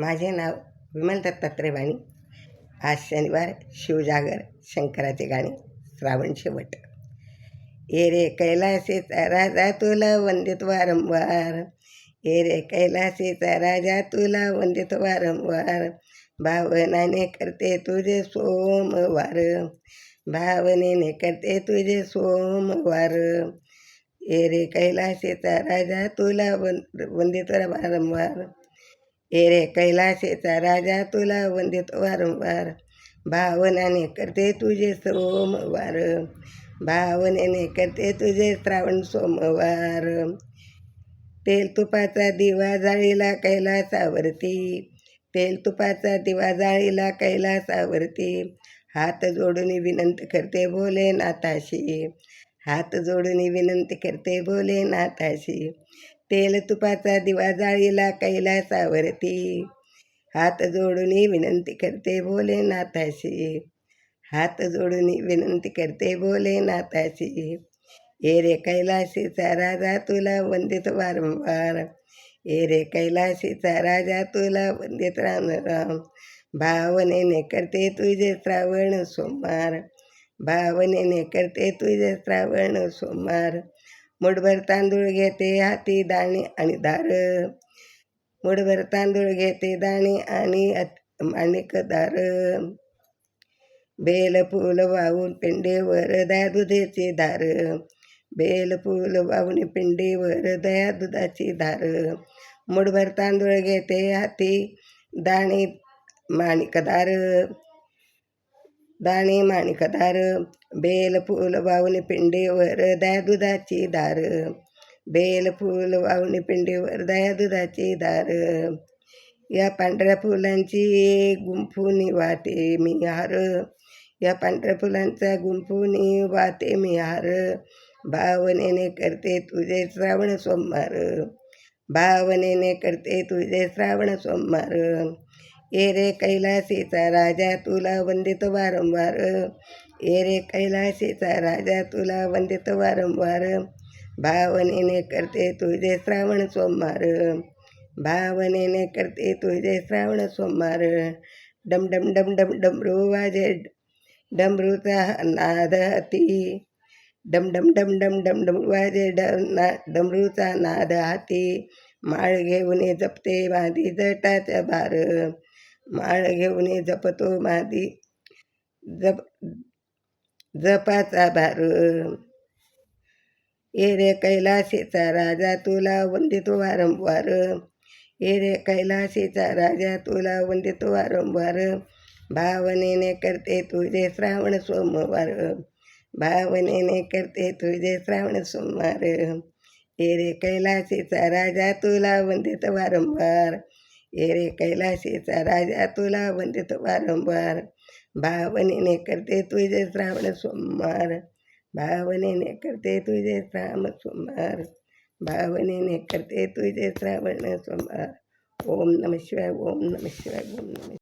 माझे नाव विमल दत्तात्रय आज शनिवार शिवजागर शंकराचे गाणे श्रावण शेवट. ये रे कैलासेचा राजा तुला वंदित वारंवार. ये रे कैलासेचा राजा तुला वंदित वारंवार. भावनाने करते तुझे सोमवार. भावनेने करते तुझे सोमवार. ये रे कैलासेचा राजा तुला वन वंदित वारंवार. हे रे कैलाशेचा राजा तुला वंदित वारंवार. भावनाने करते तुझे सोमवार. भावनेने करते तुझे श्रावण सोमवार. तेल तुपाचा दिवा जाळीला कैलासावरती. तेल तुपाचा दिवा जाळीला कैलासावरती. हात जोडून विनंती करते भोलेनाथाशी हात जोडून विनंती करते भोलेनाथाशी तेल तुपाचा दिवा जाळीला कैलासावरती हात जोडून विनंती करते बोले नाथाशी. हात जोडून विनंती करते बोले नाथाशी. ए रे कैलाशीचा राजा तुला वंदित वारंवार. ए रे कैलाशीचा राजा तुला वंदित राम राम भावनेने करते तुझे श्रावण सोमवार. भावनेने करते तुझे श्रावण सोमवार. मुठभर तांदूळ घेते हाती दाणे आणि दार. मुठभर तांदूळ घेते दाणे आणि माणिक दार. बेल फूल वाहून पिंडीवर दया दुधेचे धार. बेल फूल वाहून पिंडीवर दया दुधाची धार. मुठभर तांदूळ घेते हाती दाणे माणिक दार दाणे माणिकदार बेल फूल वाहून पिंडीवर दया दुधाची दार बेल फूल वाहून पिंडीवर दया दुधाची दार या पांढऱ्या फुलांची गुंफुनी वाटे मी हार या पांढऱ्या फुलांचा गुंफुनी वाटे मी हार भावनेने करते तुझे श्रावण सोमवार भावनेने करते तुझे श्रावण सोमवार ए रे कैलासीचा राजा तुला वंदित वारंवार. ए रे कैलासीचा राजा तुला वंदित वारंवार. भावनेने करते तुझे श्रावण सोमवार. भावनेने करते तुझे श्रावण सोमवार. डम डम डम डम डमरू वाजे डमरूचा नाद हाती. डम डम डम डम डम डम वाजे ना डमरूचा नाद हाती. माळ घेऊन जपते माझी जटाच्या भार. माळ घेऊन जपतो मादी. जप जपाचा भार. ए रे कैलाशीचा राजा तुला वंदितो वारंवार. ए रे कैलाशीचा राजा तुला वंदितो वारंवार. भावनेने करते तुझे श्रावण सोमवार. भावनेने करते तुझे श्रावण सोमवार. ए रे कैलाशीचा राजा तुला वंदित वारंवार. ए रे कैलाशीचा राजा तुला वंदित वारंवार. भावनेने करते तुझे श्रावण सोमवार. भावनेने करते तुझे श्रावण सोमवार. भावनेने करते तुझे श्रावण सोमवार. ओम नम शिवाय ओम नम शिवाय ओम नम